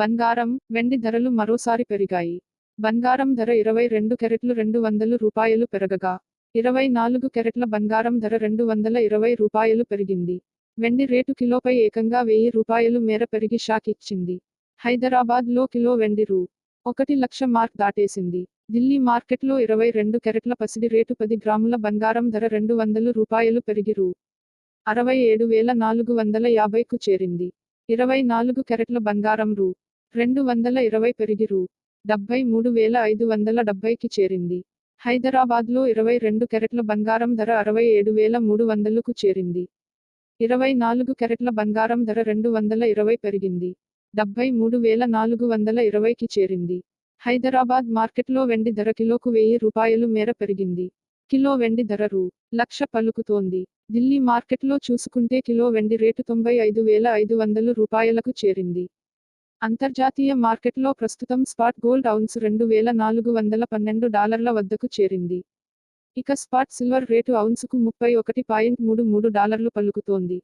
బంగారం వెండి ధరలు మరోసారి పెరిగాయి. బంగారం ధర ఇరవై రెండు కెరెట్లు రెండు వందలు రూపాయలు పెరగగా ఇరవై నాలుగు కెరెట్ల బంగారం ధర రెండు వందల ఇరవై రూపాయలు పెరిగింది. వెండి రేటు కిలోపై ఏకంగా వెయ్యి రూపాయలు మేర పెరిగి షాక్ ఇచ్చింది. హైదరాబాద్లో కిలో వెండి రూ. ఒకటి లక్ష మార్క్ దాటేసింది. ఢిల్లీ మార్కెట్లో ఇరవై రెండు కెరెట్ల పసిడి రేటు పది గ్రాముల బంగారం ధర రెండు వందలు రూపాయలు పెరిగి రూ. అరవై ఏడు వేల నాలుగు వందల యాభైకు చేరింది. ఇరవై నాలుగు కెరెట్ల బంగారం రూ. రెండు వందల ఇరవై పెరిగి రూ డెబ్బై మూడు వేల ఐదు వందల డెబ్బైకి చేరింది. హైదరాబాద్లో ఇరవై రెండు కెరెట్ల బంగారం ధర అరవై ఏడు వేల మూడు వందలకు చేరింది. ఇరవై నాలుగు కెరెట్ల బంగారం ధర రెండు వందల ఇరవై పెరిగింది. డెబ్బై మూడు వేల నాలుగు వందల ఇరవైకి చేరింది. హైదరాబాద్ మార్కెట్లో వెండి ధర కిలోకు వెయ్యి రూపాయలు మేర పెరిగింది. కిలో వెండి ధర రూ. లక్ష పలుకుతోంది. ఢిల్లీ మార్కెట్లో చూసుకుంటే కిలో వెండి రేటు తొంభై ఐదు వేల ఐదు వందలు రూపాయలకు చేరింది. అంతర్జాతీయ మార్కెట్లో ప్రస్తుతం స్పాట్ గోల్డ్ ఔన్స్ రెండు వేల నాలుగు వందల పన్నెండు డాలర్ల వద్దకు చేరింది. ఇక స్పాట్ సిల్వర్ రేటు అవున్సుకు ముప్పై ఒకటి పాయింట్ మూడు మూడు డాలర్లు పలుకుతోంది.